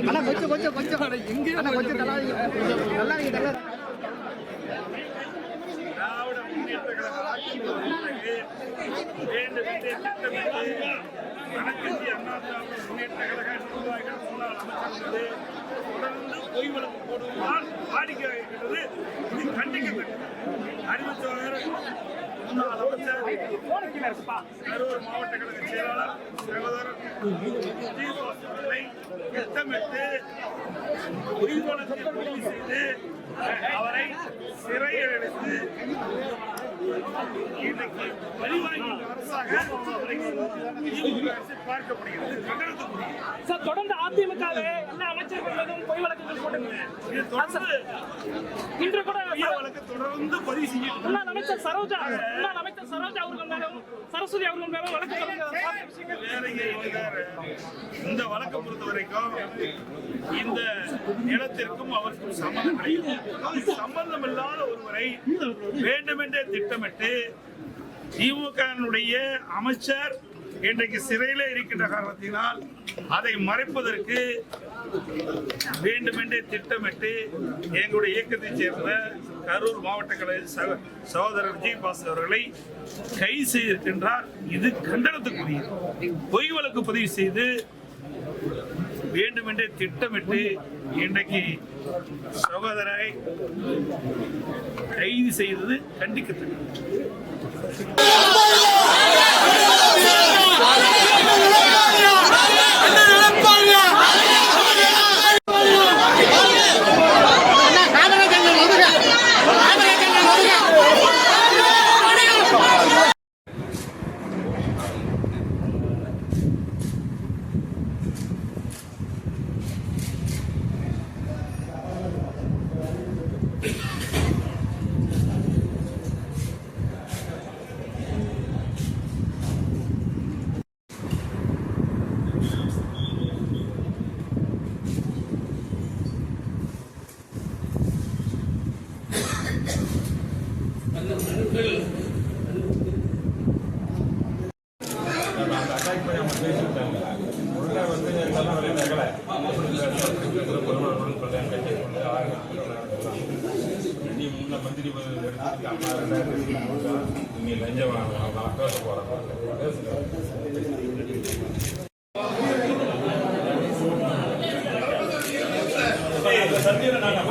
அண்ணா கொஞ்சம் கொஞ்சம் கொஞ்சம் அண்ணா கொஞ்சம் நல்லா நல்லா அண்ணா திராவிட முன்னேற்ற கழக நிர்வாகிகள் முன்னாள் அமைச்சர்கள் தொடர்ந்து பொய் வழக்கு போடுவதால் கரூர் மாவட்ட கழக செயலாளர் சகோதரர் திட்டமிட்டு செய்து அவரை சிறையில் அடைத்து இன்னைக்கு பழிவாங்கிய அரசாக அரசு பார்க்கப்படுகிறது தொடர்ந்து அதிமுகவே பொய் வழக்குகள் இன்று கூட வழக்கு தொடர்ந்து பதிவு முன்னாள் அமைச்சர் சரோஜா முன்னாள் அமைச்சர் சரோஜா அவர்கள் மேலும் சரஸ்வதி அவர்கள் மேலும் வழக்கு. இந்த வழக்கை பொறுத்த வரைக்கும் இந்த நிலத்திற்கும் அவருக்கும் சம்மந்தம் கிடையாது. சம்பந்தம் இல்லாத ஒருவரை வேண்டுமென்றே திட்டமிட்டு திமுகவினுடைய அமைச்சர் இன்றைக்கு சிறையில் இருக்கின்ற காரணத்தினால் அதை மறைப்பதற்கு வேண்டுமென்றே திட்டமிட்டு எங்களுடைய இயக்கத்தைச் சேர்ந்த கரூர் மாவட்ட கழக சக சகோதரர் விஜயபாஸ் அவர்களை கைது செய்திருக்கின்றார். இது கண்டனத்துக்குரியது பொய் வழக்கு பதிவு செய்து வேண்டுமென்றே திட்டமிட்டு இன்றைக்கு சகோதரரை கைது செய்தது கண்டிக்கத்தக்கது. மந்திரி பதவி எடுத்துட்டு நீங்க லஞ்சம் வாங்க நான் பேச போறேன் சத்தியம் நாங்கள்